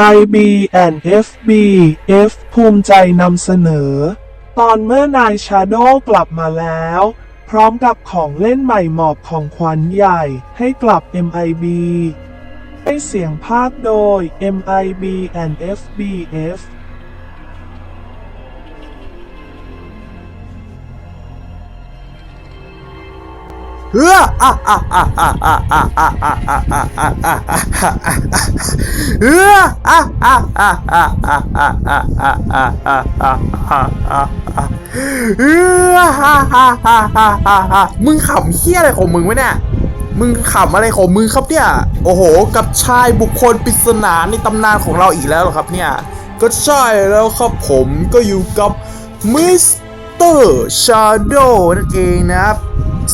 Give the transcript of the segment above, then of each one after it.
MIB and FB F ภูมิใจนำเสนอ ตอนเมื่อนายชาโดกลับมาแล้ว พร้อมกับของเล่นใหม่หมอบของขวัญใหญ่ให้กลับ MIB ให้เสียงภาคโดย MIB and FBF เฮ้ออะอะอะอะอะอะอะอะอะอะอะอะอะอะเฮ้ออะอะอะอะอะอะอะอะอะอะอะอะอะเฮ้อฮ่าฮ่าฮ่าฮ่าฮ่าฮ่ามึงขำเฮี้ยอะไรของมึงวะเนี่ยมึงขำอะไรของมึงครับเนี่ย โอ้โห กับชายบุคคลปริศนาในตำนานของเราอีกแล้วหรอครับเนี่ย ก็ใช่แล้วครับผมก็อยู่กับมิสเตอร์ชาโดนั่นเองนะครับ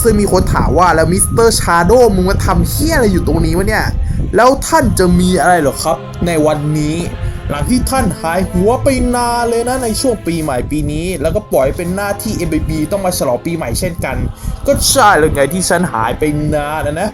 ซึ่งมีคนถามว่าแล้วมิสเตอร์ชาโดมึงมาทำเฮี้ยอะไรอยู่ตรงนี้วะเนี่ย แล้วท่านจะมีอะไรหรอครับ ในวันนี้ หลังที่ท่านหายหัวไปนานเลยนะในช่วงปีใหม่ปีนี้ แล้วก็ปล่อยเป็นหน้าที่ MBB ต้องมาฉลองปีใหม่เช่นกัน ก็ใช่เลยไงที่ฉันหายไปนานนะนะ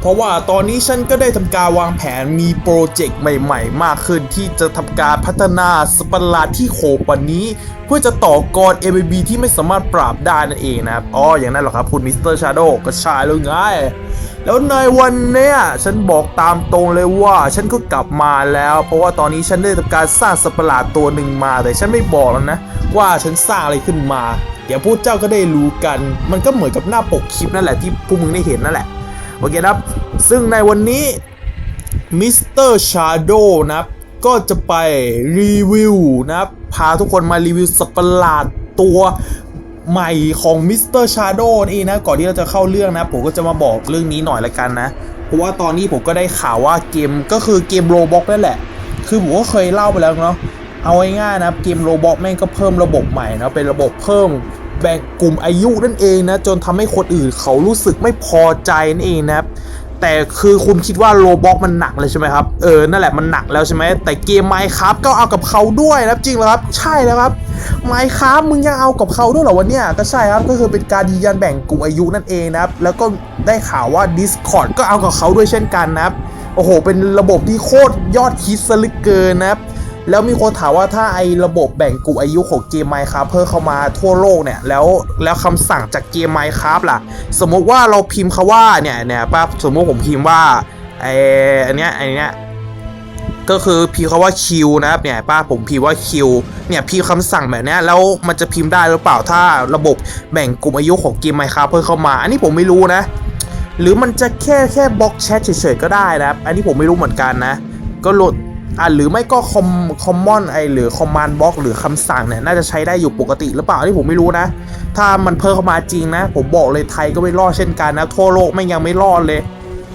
เพราะว่าตอนนี้ฉันก็ได้ทำการวางแผนมีโปรเจกต์ใหม่ๆ มากขึ้นที่จะทำการพัฒนาสปาร์ลาที่โหกกว่านี้ เพื่อจะต่อกร MBB ที่ไม่สามารถปราบได้นั่นเองนะครับอ๋ออย่างนั้นเหรอครับคุณมิสเตอร์ชาโดก็ใช่เลยไงแล้วในวันเนี้ยฉันบอกตามตรงเลยว่าฉันก็กลับมาแล้ว เพราะว่าตอนนี้ฉันได้ทำการสร้างสัตว์ประหลาตัวหนึ่งมาแต่ฉันไม่บอกแล้วนะ ว่าฉันสร้างอะไรขึ้นมา เดี๋ยวพวกเจ้าก็ได้รู้กัน มันก็เหมือนกับหน้าปกคลิปนั่นแหละที่พวกมึงได้เห็นนั่นแหละ โอเคครับ ซึ่งในวันนี้มิสเตอร์ชาโดนะครับ ก็จะไปรีวิวนะครับ พาทุกคนมารีวิวสัตว์ประหลาดตัวใหม่ของมิสเตอร์ชาโดนั่นะ ก่อนที่เราจะเข้าเรื่องนะ ผมก็จะมาบอกเรื่องนี้หน่อยละกันนะ เพราะว่าตอนนี้ผมก็ได้ข่าวว่าเกมก็คือเกมโรบ็อกนั่นแหละ คือผมก็เคยเล่าไปแล้วเนาะเอาง่ายๆนะเกมโรบ็อกแม่งก็เพิ่มระบบใหม่นะเป็นระบบเพิ่ม แบ่งกลุ่มอายุนั่นเองนะจนทำให้คนอื่นเขารู้สึกไม่พอใจนั่นเองนะครับแต่คือคุณคิดว่าโรบ็อกมันหนักเลยใช่ไหมครับ เออ นั่นแหละมันหนักแล้วใช่ไหม แต่เกมไมค์ครับก็เอากับเขาด้วยนะจริงเหรอครับ ใช่แล้วครับไมค์ครับมึงยังเอากับเขาด้วยเหรอวะเนี่ยก็ใช่ครับ ก็คือเป็นการยืนยันแบ่งกลุ่มอายุนั่นเองนะครับ แล้วก็ได้ข่าวว่า Discord ก็เอากับเขาด้วยเช่นกันนะครับ โอ้โห เป็นระบบที่โคตรยอดฮิตซะเหลือเกินนะครับ แล้วมีคนถามว่าถ้าไอ้ระบบแบ่งกลุ่มอายุของเกม Minecraft เพิ่มเข้ามาทั่วโลกเนี่ยแล้วแล้วคำสั่งจากเกม Minecraft ล่ะ สมมุติว่าเราพิมพ์คาว่าเนี่ยเนี่ยป้าสมมุติผมพิมพ์ว่าไอ้อันเนี้ยไอ้เนี้ยก็คือพิมพ์คาว่าคิวนะครับเนี่ยป้าผมพิมพ์ว่าคิวเนี่ยพิมพ์คำสั่งแบบนี้แล้วมันจะพิมพ์ได้หรือเปล่าถ้าระบบแบ่งกลุ่มอายุของเกม Minecraft เพิ่มเข้ามา อันนี้ผมไม่รู้นะ หรือมันจะแค่แค่บล็อกแชทเฉยๆก็ได้นะครับอันนี้ผมไม่รู้เหมือนกันนะ ก็โหลด อ่าหรือไม่ก็คอมคอมมอนไอหรือคอมมานด์บล็อกหรือคำสั่งเนี่ยน่าจะใช้ได้อยู่ปกติหรือเปล่าที่ผมไม่รู้นะ ถ้ามันเพิ่มเข้ามาจริงนะ ผมบอกเลยไทยก็ไม่รอดเช่นกันนะ ทั่วโลกไม่ยังไม่รอดเลย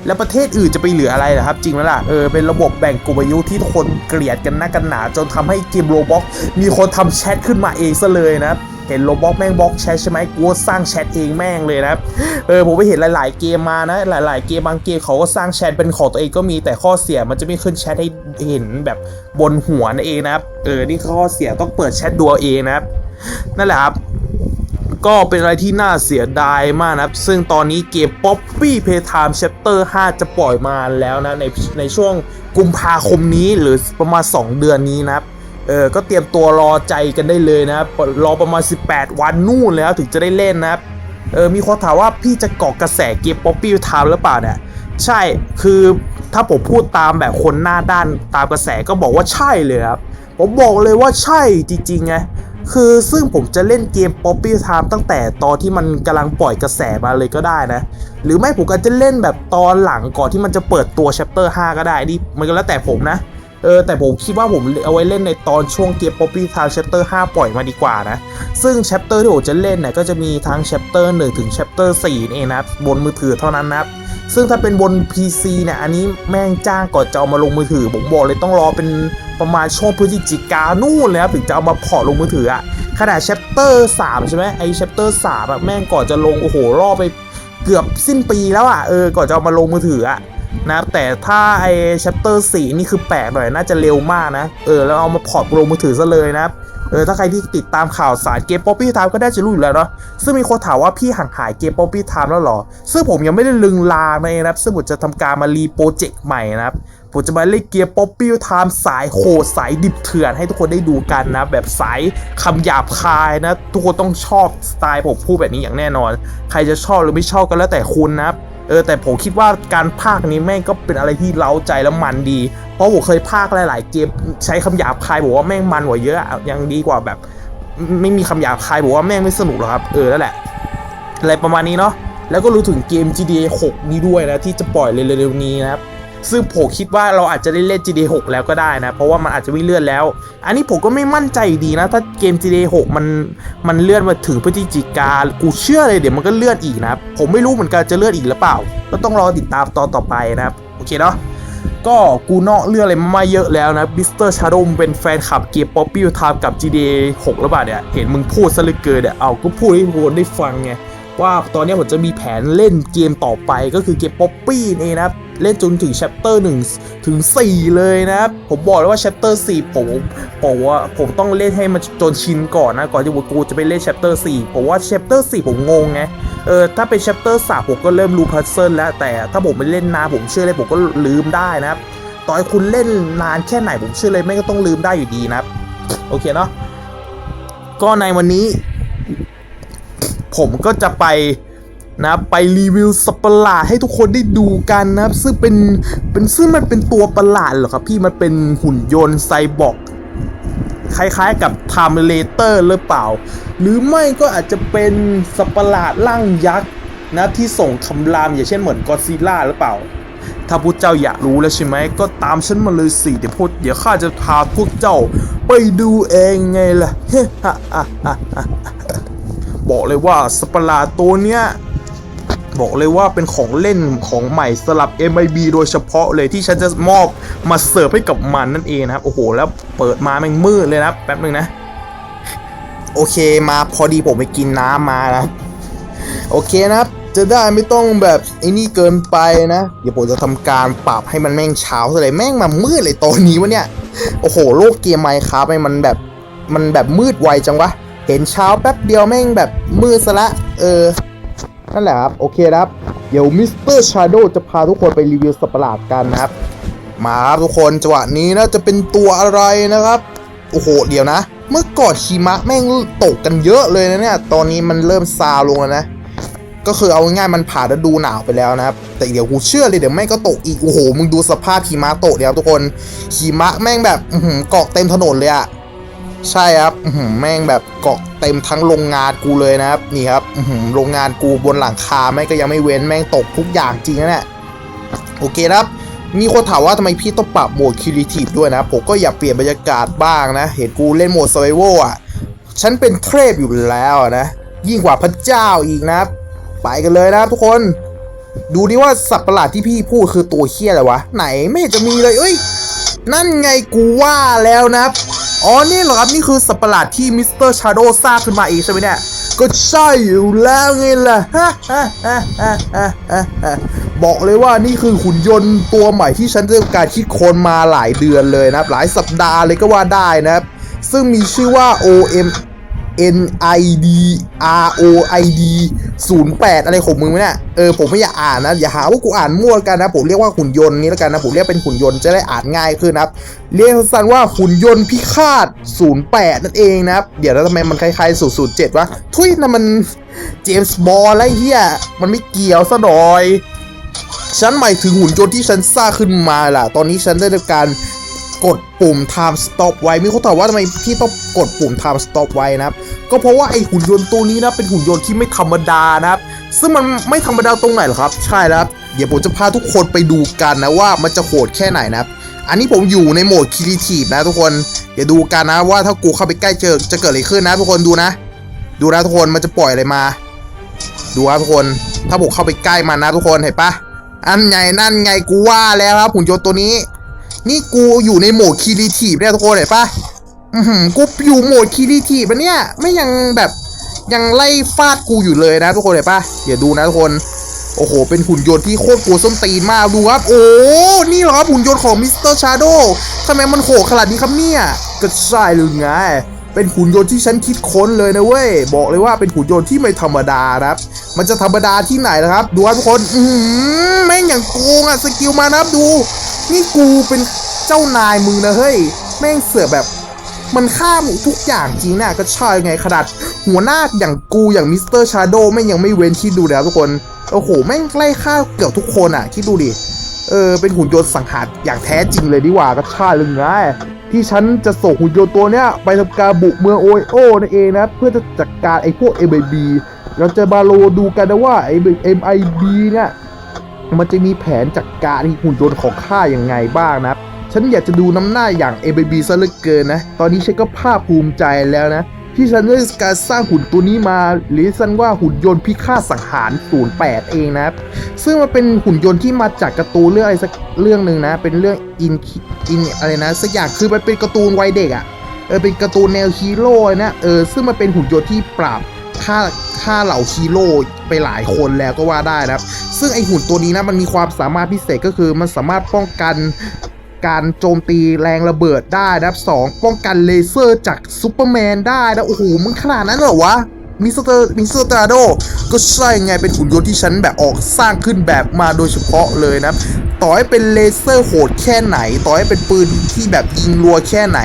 แล้วประเทศอื่นจะไปเหลืออะไรนะครับ จริงแล้วล่ะเออเป็นระบบแบ่งกลุ่มอายุที่ทุกคนเกลียดกันนักกันหนา จนทำให้เกมโรบ็อกมีคนทำแชทขึ้นมาเองซะเลยนะ ห็นโรบ็อกแม่งบล็อกแชทใช่ไหมกูสร้างแชทเองแม่งเลยนะครับเออผมไปเห็นหลาย ๆ เกมมานะ หลาย ๆ เกมบางเกมเขาก็สร้างแชทเป็นของตัวเองก็มีแต่ข้อเสียมันจะไม่ขึ้นแชทให้เห็นแบบบนหัวนั่นเองนะครับเออนี่ข้อเสียต้องเปิดแชทดูเอาเองนะครับนั่นแหละครับก็เป็นอะไรที่น่าเสียดายมากนะครับ ซึ่งตอนนี้เกม Poppy Playtime Chapter 5 จะปล่อยมาแล้วนะ ในในช่วงกุมภาคมนี้หรือประมาณ 2 เดือนนี้นะครับ เออก็เตรียมตัวรอใจกันได้เลยนะครับรอประมาณ 18 วันนู่นแล้วถึงจะได้เล่นนะครับเออมีคนถามว่าพี่จะเกาะกระแสเกม Poppy Time หรือเปล่าเนี่ยใช่คือถ้าผมพูดตามแบบคนหน้าด้านตามกระแสก็บอกว่าใช่เลยครับผมบอกเลยว่าใช่จริงๆไงคือซึ่งผมจะเล่นเกม Poppy Time ตั้งแต่ตอนที่มันกำลังปล่อยกระแสมาเลยก็ได้นะ หรือไม่ผมก็จะเล่นแบบตอนหลังก่อนที่มันจะเปิดตัว Chapter 5 ก็ได้นี่มันก็แล้วแต่ผมนะ เออแต่ผมคิดว่าผมเอาไว้เล่นในตอนช่วงเกม Poppy Time Chapter 5ปล่อยมาดีกว่านะ ซึ่ง Chapter ที่ผมจะเล่นเนี่ยก็จะมีทั้ง Chapter 1ถึง Chapter 4นี่เองนะบนมือถือเท่านั้นนับซึ่งถ้าเป็นบน PC เนี่ยอันนี้แม่งจ้างก่อนจะเอามาลงมือถือ ผมบอกเลยต้องรอเป็นประมาณช่วงพฤศจิกานู่นเลยครับถึงจะเอามาพอลงมือถืออะขนาด chapter 3ใช่ไหมไอ้ chapter 3อะแม่งก่อนจะลงโอ้โหรอไปเกือบสิ้นปีแล้วอะเออก่อนจะเอามาลงมือถืออะ นะครับแต่ถ้าไอ้ chapter 4นี่คือแปลกหน่อยน่าจะเร็วมากนะ เออแล้วเอามาพอร์ตลงมือถือซะเลยนะครับเออถ้าใครที่ติดตามข่าวสารเกม Poppy Time ก็ได้จะรู้อยู่แล้วเนาะซึ่งมีคนถามว่าพี่ห่างหายเกม Poppy Time แล้วหรอ ซึ่งผมยังไม่ได้ลึงลาเลยนะครับ ซึ่งผมจะทำการมารีโปรเจกต์ใหม่นะครับ ผมจะมาเล่นเกียร์ป๊อปปี้ไทม์สายโหดสายดิบเถื่อนให้ทุกคนได้ดูกันนะ แบบสายคำหยาบคายนะ ทุกคนต้องชอบสไตล์ผมพูดแบบนี้อย่างแน่นอน ใครจะชอบหรือไม่ชอบก็แล้วแต่คุณนะครับ เออแต่ผมคิดว่าการภาคนี้แม่งก็เป็นอะไรที่เล้าใจแล้วมันดี เพราะผมเคยภาคหลาย ๆ เกมใช้คำหยาบคายบอกว่าแม่งมันกว่าเยอะอะยังดีกว่าแบบ ไม่มีคำหยาบคายบอกว่าแม่งไม่สนุกหรอกครับเออนั่นแหละอะไรประมาณนี้เนาะแล้วก็รู้ถึงเกม GTA 6 นี้ด้วยนะที่จะปล่อยเร็วๆนี้นะครับ ซึ่งผมคิดว่าเราอาจจะได้เล่น GTA 6 แล้วก็ได้นะ เพราะว่ามันอาจจะไม่เลื่อนแล้ว อันนี้ผมก็ไม่มั่นใจดีนะ ถ้าเกม GTA 6 มันมันเลื่อนมาถึงพฤศจิกากูเชื่อเลยเดี๋ยวมันก็เลื่อนอีกนะผมไม่รู้เหมือนกันจะเลื่อนอีกหรือเปล่า ก็ต้องรอติดตามตอนต่อไปนะครับโอเคเนาะก็กูนอกเรื่องอะไรมาเยอะแล้วนะบิสเตอร์ชาโดมเป็นแฟนคลับเกมป๊อปปี้ไทม์กับ GTA 6หรือเปล่าเนี่ย เห็นมึงพูดซะเหลือเกินเนี่ยเอาก็พูดให้ทุกคนได้ฟังไง ว่าตอนนี้ผมจะมีแผนเล่นเกมต่อไปก็คือเกมป๊อปปี้นี่นะครับเล่นจนถึง chapter 1ถึง 4 เลยนะครับ ผมบอกเลยว่า chapter 4ผมผมว่าผมต้องเล่นให้มันจนชินก่อนนะ ก่อนที่กูจะไปเล่น chapter 4ผมว่า chapter 4ผมงงไงเออถ้าเป็น chapter 3ผมก็เริ่มรู้พัซเซิลแล้ว แต่ถ้าผมไปเล่นนานผมเชื่อเลยผมก็ลืมได้นะครับต่อให้คุณเล่นนานแค่ไหนผมเชื่อเลยไม่ก็ต้องลืมได้อยู่ดีนะครับ โอเคเนาะก็ในวันนี้ ผมก็จะไปนะไปรีวิวสัตว์ประหลาดให้ทุกคนได้ดูกันนะครับซึ่งเป็นเป็นซึ่งมันเป็นตัวประหลาดเหรอครับพี่มันเป็นหุ่นยนต์ไซบอร์กคล้ายๆกับ t i m e l a t o r หรือเปล่า หรือไม่ก็อาจจะเป็นสัตว์ประหลาดร่างยักษ์นะที่ส่งคำรามอย่างเช่นเหมือนกอซิล่าหรือเปล่า ถ้าพวกเจ้าอยากรู้แล้วใช่ไหมก็ตามฉันมาเลยสิเดี๋ยวพวกเดี๋ยวข้าจะพาพวกเจ้าไปดูเองไงล่ะ บอกเลยว่าสปาราตัวเนี้ยบอกเลยว่าเป็นของเล่นของใหม่สลับ MIB โดยเฉพาะเลยที่ฉันจะมอบมาเสิร์ฟให้กับมันนั่นเองนะครับ โอ้โห แล้วเปิดมาแม่งมืดเลยนะแป๊บนึงนะ โอเคมาพอดีผมไปกินน้ำมานะโอเคนะครับ จะได้ไม่ต้องแบบไอ้นี่เกินไปนะ เดี๋ยวผมจะทำการปรับให้มันแม่งเช้าซะเลยแม่งมามืดเลยตอนนี้วะเนี่ย โอ้โห โลกเกมไมค์ครับมันแบบมันแบบมืดไวจังวะ เห็นเช้าแป๊บเดียวแม่งแบบมืดซะละ เออ นั่นแหละครับ โอเคครับ เดี๋ยวมิสเตอร์ชาโดจะพาทุกคนไปรีวิวสัตว์ปหลาดกันนะครับ มาครับทุกคนจังหวะนี้นะจะเป็นตัวอะไรนะครับ โอ้โห เดี๋ยวนะ เมื่อก่อนหิมะแม่งตกกันเยอะเลยนะเนี่ย ตอนนี้มันเริ่มซาลงแล้วนะ ก็คือเอาง่ายๆมันผ่านฤดูหนาวไปแล้วนะครับ แต่เดี๋ยวกูเชื่อเลยเดี๋ยวแม่งก็ตกอีก โอ้โห มึงดูสภาพหิมะตกเดี๋ยวทุกคนหิมะแม่งแบบเกาะเต็มถนนเลยอะ ใช่ครับแม่งแบบเกาะเต็มทั้งโรงงานกูเลยนะครับนี่ครับโรงงานกูบนหลังคาแม่งก็ยังไม่เว้นแม่งตกทุกอย่างจริงนะเนี่ยโอเคครับ มีคนถามว่าทำไมพี่ต้องปรับโหมดคิริทีฟด้วยนะ ผมก็อยากเปลี่ยนบรรยากาศบ้างนะ เห็นกูเล่นโหมด s u r v i v a l อะ ฉันเป็นเทพอยู่แล้วนะ ยิ่งกว่าพระเจ้าอีกนะ ไปกันเลยนะทุกคน ดูดิว่าสัตว์ประหลาดที่พี่พูดคือตัวเคี้ยอะไรวะ ไหนไม่จะมีเลย เอ้ย นั่นไงกูว่าแล้วนะครับ อ๋อ นี่เหรอครับ นี่คือสัตว์ปหลาดที่มิสเตอร์ชาโดสร้างขึ้นมาเองใช่ไหมเนี่ย ก็ใช่อยู่แล้วไงล่ะ บอกเลยว่านี่คือหุ่นยนต์ตัวใหม่ที่ฉันได้การคิดค้นมาหลายเดือนเลยนะครับ หลายสัปดาห์เลยก็ว่าได้นะครับ ซึ่งมีชื่อว่า OM N I D R O I D 08 อะไรของมึงวะเนี่ยเออผมไม่อยากอ่านนะ อย่าหาว่ากูอ่านมั่วกันนะ ผมเรียกว่าหุ่นยนต์นี้แล้วกันนะ ผมเรียกเป็นหุ่นยนต์จะได้อ่านง่ายขึ้นนะครับ เรียกสั้นว่าหุ่นยนต์พิฆาต 08 นั่นเองนะครับ เดี๋ยวแล้วทำไมมันคล้ายๆ 007 วะ ทุยนั่นมันเจมส์บอลอะไรเฮียมันไม่เกี่ยวซะหน่อยฉันหมายถึงหุ่นยนต์ที่ฉันสร้างขึ้นมาล่ะ ตอนนี้ฉันได้ทำการ กดปุ่ม time stop ไว้ มีคนถามว่าทำไมพี่ต้องกดปุ่ม time stop ไว้นะครับ ก็เพราะว่าไอหุ่นยนต์ตัวนี้นะเป็นหุ่นยนต์ที่ไม่ธรรมดานะครับ ซึ่งมันไม่ธรรมดาตรงไหนหรอครับ ใช่แล้วครับ เดี๋ยวผมจะพาทุกคนไปดูกันนะว่ามันจะโหดแค่ไหนนะครับ อันนี้ผมอยู่ในโหมดคิริทีฟนะทุกคน เดี๋ยวดูกันนะว่าถ้ากูเข้าไปใกล้เจอจะเกิดอะไรขึ้นนะทุกคนดูนะ ดูนะทุกคนมันจะปล่อยอะไรมา ดูครับทุกคน ถ้าผมเข้าไปใกล้มันนะทุกคนเห็นปะอันไงนั่นไงกูว่าแล้วครับหุ่นยนต์ตัวนี้ นี่กูอยู่ในโหมดคีรีทีฟเนี่ยทุกคนเห็นปะอือหือกูอยู่โหมดคีรีทีฟปะเนี่ยไม่ยังแบบยังไล่ฟาดกูอยู่เลยนะทุกคนเห็นปะเดี๋ยวดูนะทุกคนโอ้โห เป็นหุ่นยนต์ที่โคตรกลัวส้นตีนมากดูครับ โอ้ นี่เหรอครับหุ่นยนต์ของมิสเตอร์ชาโดทำไมมันโหดขนาดนี้ครับเนี่ย ก็ใช่เลยไง เป็นหุ่นยนต์ที่ฉันคิดค้นเลยนะเว้ย บอกเลยว่าเป็นหุ่นยนต์ที่ไม่ธรรมดาครับ มันจะธรรมดาที่ไหนนะครับดูทุกคนอือหือแม่งอย่างโกงอะสกิลมานะครับดู นี่กูเป็นเจ้านายมึงนะเฮ้ย แม่งเสือแบบ มันฆ่าหมูทุกอย่างจริงนะก็ใช่ไงขนาดหัวหน้าอย่างกูอย่างมิสเตอร์ชาโดแม่งยังไม่เว้นคิดดูแล้วทุกคนโอ้โหแม่งไล่ฆ่าเกือบทุกคนอะคิดดูดิเออเป็นหุ่นยนต์สังหารอย่างแท้จริงเลยดีกว่าก็ใช่เลยไง ที่ฉันจะส่งหุ่นยนต์ตัวเนี้ยไปทำการบุกเมืองโอไโอนั่นเองนะ เพื่อจะจัดการไอ้พวก MIB เราจะมาโลดูกันนะว่าไอ้ MIB เนี่ยมันจะมีแผนจัดการไอ้หุ่นยนต์ของข้าอย่างไงบ้างนะฉันอยากจะดูน้ำหน้าอย่าง a b b ซะเหลือเกินนะ ตอนนี้ฉันก็ภาคภูมิใจแล้วนะ ที่ฉันได้การสร้างหุ่นตัวนี้มา หรือฉันว่าหุ่นยนต์พิฆาตสังหาร 08 เองนะครับซึ่งมันเป็นหุ่นยนต์ที่มาจากการ์ตูนเรื่องอะไรสักเรื่องหนึ่งนะ เป็นเรื่องอินอินอะไรนะสักอย่างคือมันเป็นการ์ตูนวัยเด็กอะ่ะเออเป็นการ์ตูนแนวฮีโร่นะเออซึ่งมันเป็นหุ่นยนต์ที่ปราบฆ่าฆ่าเหล่าฮีโร่ไปหลายคนแล้วก็ว่าได้นะครับ ซึ่งไอหุ่นตัวนี้นะมันมีความสามารถพิเศษก็คือมันสามารถป้องกัน การโจมตีแรงระเบิดได้นะครับสองป้องกันเลเซอร์จากซูเปอร์แมนได้นะ โอ้โห มันขนาดนั้นเหรอวะมิสเตอร์มิสเตอร์ตราโดก็ใช่ไงเป็นหุ่นยนต์ที่ฉันแบบออกสร้างขึ้นแบบมาโดยเฉพาะเลยนะ ต่อให้เป็นเลเซอร์โหดแค่ไหน ต่อให้เป็นปืนที่แบบยิงรัวแค่ไหน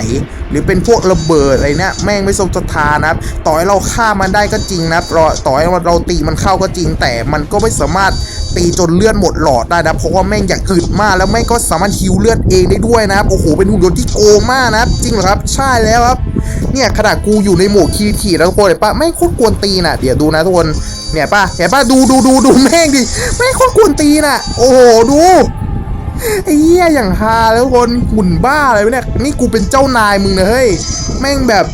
หรือเป็นพวกระเบิดอะไรเนี่ยแม่งไม่สมสถานนะครับ ต่อให้เราฆ่ามันได้ก็จริงนะครับรอต่อให้เราตีมันเข้าก็จริง แต่มันก็ไม่สามารถตีจนเลือดหมดหลอดได้นะเพราะว่าแม่งอย่างอึดมากแล้วแม่งก็สามารถฮิวเลือดเองได้ด้วยนะครับโอ้โหเป็นหุ่นยนต์ที่โกงมากนะครับ จริงเหรอครับใช่แล้วครับเนี่ยขนาดกูอยู่ในโหมดคีทีแล้วทุกคนเห็นปะไม่งโคตรกวนตีน่ะเดี๋ยวดูนะทุกคนเนี่ยปะเห็นปะดูดูดูดูแม่งดิแม่งโคตรกวนตีน่ะ โอ้โหดู ไอ้เหี้ยอย่างฮาแล้วคนหุ่นบ้าอะไรวะเนี่ยนี่กูเป็นเจ้านายมึงนะเฮ้ยแม่งแบบ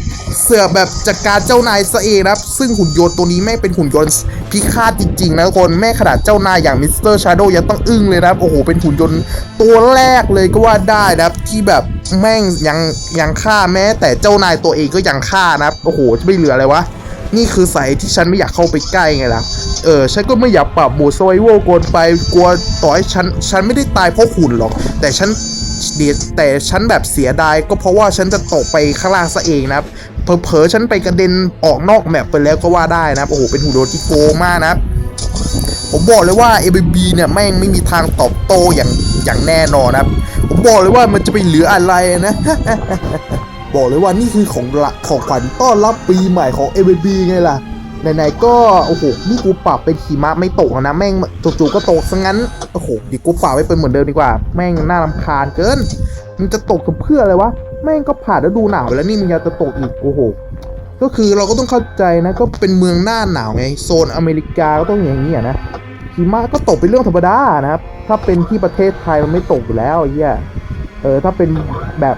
เสือแบบจัดการเจ้านายซะเองนะครับ ซึ่งหุ่นยนต์ตัวนี้แม่งเป็นหุ่นยนต์พิฆาตจริงๆนะทุกคนแม่ขนาดเจ้านายอย่างมิสเตอร์ชาโดยังต้องอึ้งเลยนะครับ โอ้โห เป็นหุ่นยนต์ตัวแรกเลยก็ว่าได้นะครับ ที่แบบแม่งยังยังฆ่าแม้ แต่เจ้านายตัวเองก็ยังฆ่านะครับ โอ้โห จะไม่เหลืออะไรวะ นี่คือสายที่ฉันไม่อยากเข้าไปใกล้ไงล่ะ เออ ฉันก็ไม่อยากปรับโหมด s u r v i v a l กนไป กลัวต่อให้ฉัน ฉันไม่ได้ตายเพราะหุ่นหรอก แต่ฉันเดียแต่ฉันแบบเสียดายก็เพราะว่าฉันจะตกไปข้างล่างซะเองนะเผลอๆฉันไปกระเด็นออกนอกแมปไปแล้วก็ว่าได้นะ โอ้โห เป็นหุ่นโดนที่โกงมากนะผมบอกเลยว่า a b b เนี่ยแม่งไม่มีทางตอบโต้อย่างอย่างแน่นอนนะครับผมบอกเลยว่ามันจะไปเหลืออะไรนะ บอกเลยว่านี่คือของละของขวัญต้อนรับปีใหม่ของ a b b ไงล่ะ ไหนๆ ก็ โอ้โห นี่กูปรับเป็นหิมะไม่ตกนะ แม่งจู่ๆก็ตกซะงั้น โอ้โหดิกูปรับไว้เป็นเหมือนเดิมดีกว่า แม่งน่ารำคาญเกิน มันจะตกกับเพื่ออะไรวะ แม่งก็ผ่านฤดูหนาวไปแล้วนี่มึงยังจะตกอีก โอ้โห ก็คือเราก็ต้องเข้าใจนะ ก็เป็นเมืองหน้าหนาวไง โซนอเมริกาก็ต้องอย่างนี้นะหิมะก็ตกเป็นเรื่องธรรมดานะครับ ถ้าเป็นที่ประเทศไทยมันไม่ตกอยู่แล้วเหี้ยเออ ถ้าเป็นแบบ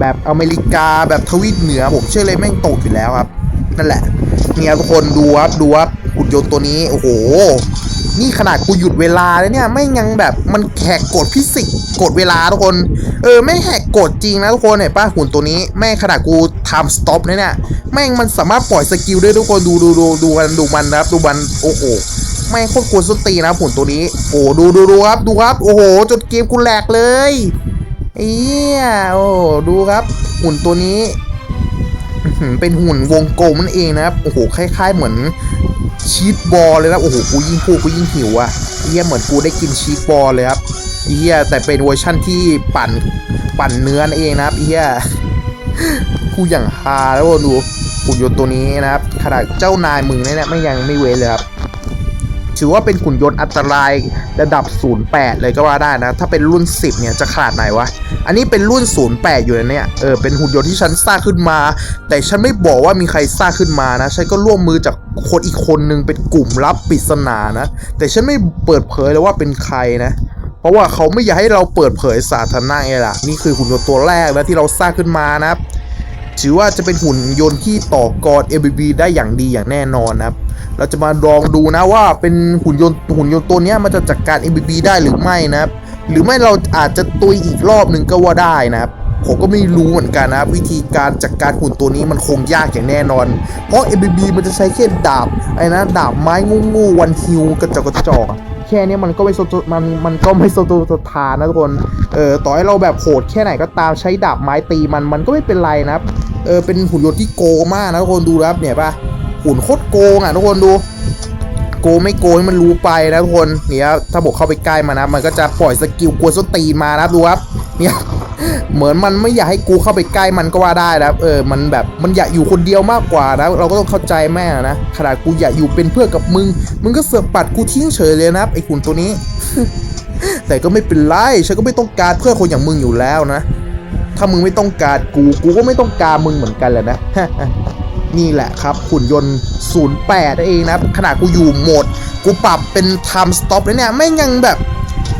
แบบอเมริกาแบบทวีปเหนือผมเชื่อเลยแม่งตกอยู่แล้วครับ นั่นแหละเนี่ยทุกคนดูครับดูครับหุ่นยนต์ตัวนี้โอ้โห นี่ขนาดกูหยุดเวลาเลยเนี่ยไม่งยังแบบมันแหกกฎฟิสิกส์กฎเวลาทุกคนเออไม่แหกกฎจริงนะทุกคนเห็นปะหุ่นตัวนี้แม่งขนาดกูทำสต็อปเนี่ยแม่งมันสามารถปล่อยสกิลได้ทุกคนดูดูดูดูมันดูมันนะครับดูมันโอ้โหแม่โคตรกวนสตีนะหุ่นตัวนี้ โอ้ดูดูดูครับ ดูครับ โอ้โหจนเกมกูแหลกเลย เอียโอ้ดูครับ หุ่นตัวนี้เป็นหุ่นวงกลมนั่นเองนะครับโอ้โหคล้าย ๆ เหมือนชีสบอลเลยนะโอ้โหกูยิ่งพูดกูยิ่งหิวอะเฮียเหมือนกูได้กินชีสบอลเลยครับเฮียแต่เป็นเวอร์ชั่นที่ปั่นปั่นเนื้อนั่นเองนะครับเฮียกูอย่างฮาแล้วดูหุ่นยนต์ตัวนี้นะครับ ขนาดเจ้านายมึงเนี่ยไม่ยังไม่เว้นเลยครับ ถือว่าเป็นหุ่นยนต์อันตรายระดับ 08 เลยก็ว่าได้นะ ถ้าเป็นรุ่น 10 เนี่ยจะขนาดไหนวะ อันนี้เป็นรุ่น 08 อยู่นะเนี่ย เออ เป็นหุ่นยนต์ที่ฉันสร้างขึ้นมา แต่ฉันไม่บอกว่ามีใครสร้างขึ้นมานะ ฉันก็ร่วมมือจากคนอีกคนนึงเป็นกลุ่มลับปริศนานะ แต่ฉันไม่เปิดเผยเลยว่าเป็นใครนะเพราะว่าเขาไม่อยากให้เราเปิดเผยสาธารณะไงล่ะ นี่คือหุ่นยนต์ตัวแรกนะที่เราสร้างขึ้นมานะครับ ถือว่าจะเป็นหุ่นยนต์ที่ต่อกร ABB ได้อย่างดีอย่างแน่นอนนะครับ เราจะมาลองดูนะว่าเป็นหุ่นยนต์หุ่นยนต์ตัวนี้มันจะจัดการ ABB ได้หรือไม่นะครับ หรือไม่เราอาจจะตุยอีกรอบหนึ่งก็ว่าได้นะครับผมก็ไม่รู้เหมือนกันนะครับวิธีการจัดการหุ่นตัวนี้มันคงยากอย่างแน่นอน เพราะ ABB มันจะใช้แค่ดาบไอ้นะดาบไม้งูงูวันฮิวกระจอกกระจอกแค่นี้มันก็ไม่สตมันมันก็ไม่สตูสถานนะทุกคนเออต่อให้เราแบบโหดแค่ไหนก็ตามใช้ดาบไม้ตีมันมันก็ไม่เป็นไรนะครับ เออเป็นหุ่นยนต์ที่โกงมากนะทุกคนดูครับเนี่ยป่ะหุ่นโคตรโกงอะทุกคนดู โกงไม่โกงให้มันรู้ไปนะทุกคนเนี่ยถ้าบอกเข้าไปใกล้มันนะ มันก็จะปล่อยสกิลกวนส้นตีนมานะดูครับเนี่ยเหมือนมันไม่อยากให้กูเข้าไปใกล้มันก็ว่าได้นะเออมันแบบมันอยากอยู่คนเดียวมากกว่านะเราก็ต้องเข้าใจแม่นะขนาดกูอยากอยู่เป็นเพื่อนกับมึง มึงก็เสือกปัดกูทิ้งเฉยเลยนะรับไอ้ขุนตัวนี้ แต่ก็ไม่เป็นไรฉันก็ไม่ต้องการเพื่อนคนอย่างมึงอยู่แล้วนะ ถ้ามึงไม่ต้องการกู กูก็ไม่ต้องการมึงเหมือนกันแหละนะ นี่แหละครับหุ่นยนต์ 08นั่นเองนะ ขนาดกูอยู่โหมด กูปรับเป็น time stop แล้วเนี่ยไม่งยังแบบ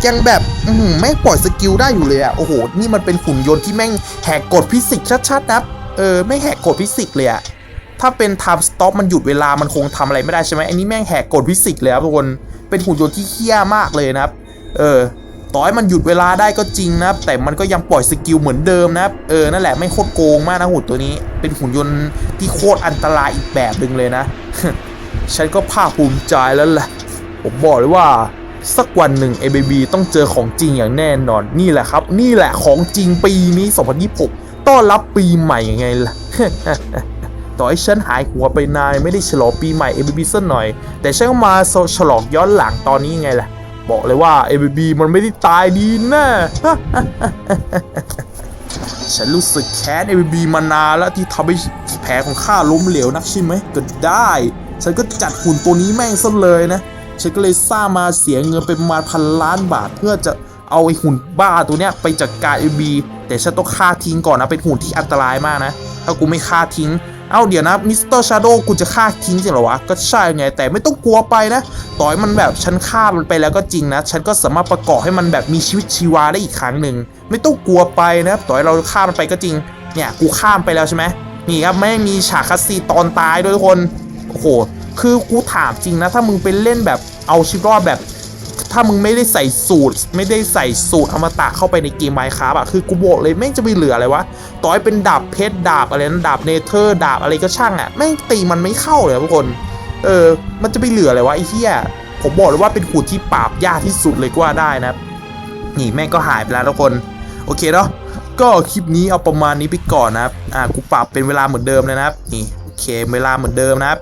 ยังแบบแม่งปล่อยสกิลได้อยู่เลยอะโอ้โห นี่มันเป็นหุ่นยนต์ที่แม่งแหกกฎฟิสิกส์ชัดๆนะเออไม่แหกกฎฟิสิกส์เลยอะถ้าเป็น time stop มันหยุดเวลามันคงทำอะไรไม่ได้ใช่ไหมอันนี้แม่งแหกกฎฟิสิกส์เลยครับทุกคน เป็นหุ่นยนต์ที่เฮี้ยมากเลยนะครับ เออ ต่อให้มันหยุดเวลาได้ก็จริงนะครับ แต่มันก็ยังปล่อยสกิลเหมือนเดิมนะครับ เออ นั่นแหละไม่โคตรโกงมากนะหุ่นตัวนี้ เป็นหุ่นยนต์ที่โคตรอันตรายอีกแบบหนึ่งเลยนะ ฉันก็ภาคภูมิใจแล้วแหละ ผมบอกเลยว่าสักวันหนึ่ง ABB ต้องเจอของจริงอย่างแน่นอน นี่แหละครับ นี่แหละของจริงปีนี้ 2026 ต้อนรับปีใหม่ยังไงล่ะ ต่อให้ฉันหายหัวไปนานไม่ได้ฉลองปีใหม่ ABB สักหน่อย แต่ฉันก็มาฉลองย้อนหลังตอนนี้ยังไงล่ะ บอกเลยว่า ABB มันไม่ได้ตายดีนะฉันรู้สึกแค้น ABB มานานแล้วที่ทำให้แผลของข้าล้มเหลวนักใช่ไหมก็ได้ ฉันก็จัดหุ่นตัวนี้แม่งซะเลยนะ ฉันก็เลยสร้างมาเสียเงินเป็นประมาณพันล้านบาท เพื่อจะเอาไอ้หุ่นบ้าตัวเนี้ยไปจัดการ ABB แต่ฉันต้องฆ่าทิ้งก่อนนะเป็นหุ่นที่อันตรายมากนะ ถ้ากูไม่ฆ่าทิ้ง เอ้าเดี๋ยวนะมิสเตอร์ชาโดกูจะฆ่าทิ้งจริงเหรอวะ ก็ใช่ไง แต่ไม่ต้องกลัวไปนะ ต่อยมันแบบฉันฆ่ามันไปแล้วก็จริงนะ ฉันก็สามารถประกอบให้มันแบบมีชีวิตชีวาได้อีกครั้งหนึ่ง ไม่ต้องกลัวไปนะต่อยเราฆ่ามันไปก็จริง เนี่ยกูข้ามไปแล้วใช่ไหมนี่ครับไม่มีฉากคัสซีตอนตายด้วยทุกคน โอ้โห คือกูถามจริงนะ ถ้ามึงไปเล่นแบบเอาชีวิตรอดแบบ ถ้ามึงไม่ได้ใส่สูตร ไม่ได้ใส่สูตรอมตะเข้าไปในเกมไมค์ครับอะคือกูบอกเลยแม่งจะไปเหลืออะไรวะต่อให้เป็นดาบเพชรดาบอะไรนะดาบเนเธอร์ดาบอะไรก็ช่างอะแม่งตีมันไม่เข้าเลยทุกคน เออ มันจะไปเหลืออะไรวะไอ้เหี้ยผมบอกเลยว่าเป็นหุ่นที่ปราบยากที่สุดเลยก็ว่าได้นะนี่แม่งก็หายไปแล้วทุกคน โอเคเนาะก็คลิปนี้เอาประมาณนี้ไปก่อนนะครับอ่ากูปรับเป็นเวลาเหมือนเดิมเลยนะครับนี่โอเคเวลาเหมือนเดิมนะครับ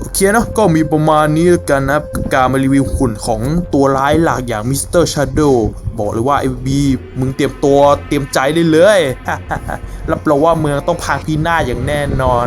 โอเคเนาะก็มีประมาณนี้แล้วกันนะการมารีวิวหุ่นของตัวร้ายหลักอย่างมิสเตอร์ชาโดบอกเลยว่าไอ้บีมึงเตรียมตัวเตรียมใจได้เลยรับรองว่าเมืองต้องพังพินาศอย่างแน่นอน